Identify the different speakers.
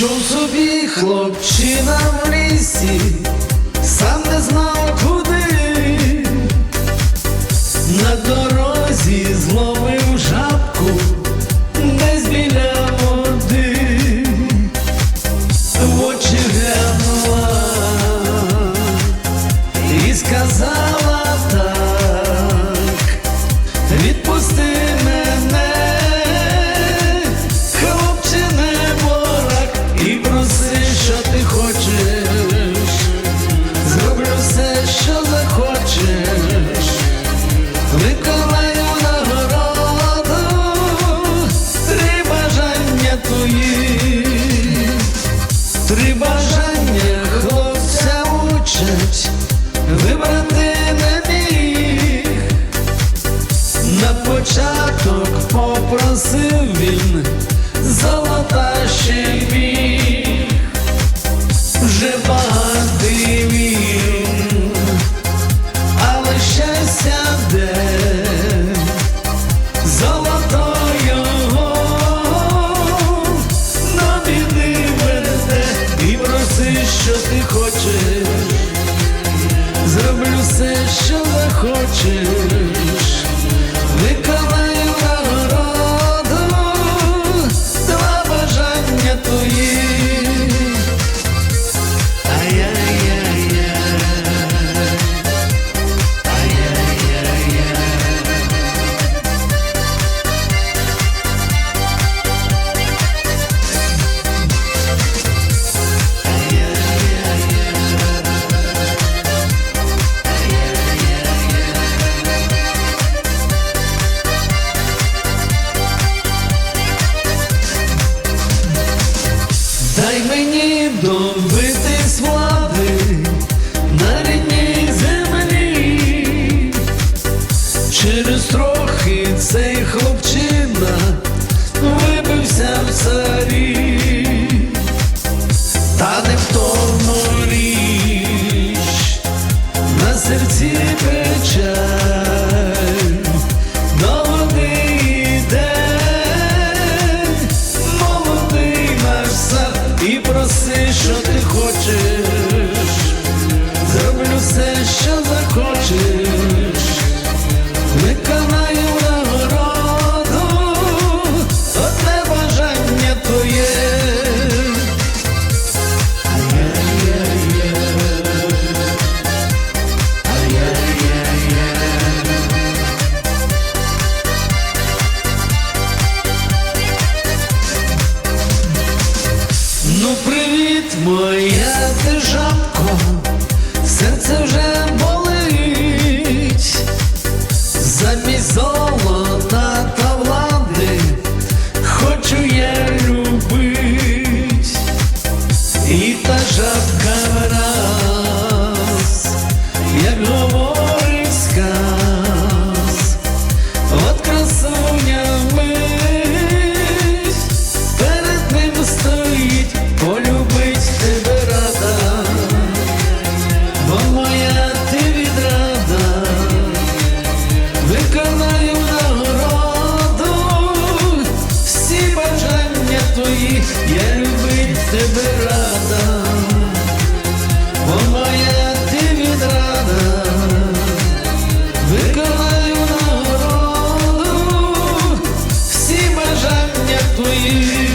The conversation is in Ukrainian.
Speaker 1: Йшов собі хлопчина в лісі, сам не знав куди, на дорозі зловив жабку, десь біля води, в очі глянула і сказала так, виконаю нагороду, три бажання твої. Три бажання хлопця учать, вибрати не міг. На початок попросив він золота ще все, що захочеш, серці печаль, до день, молодий наш сад і проси, що ти моя ти please.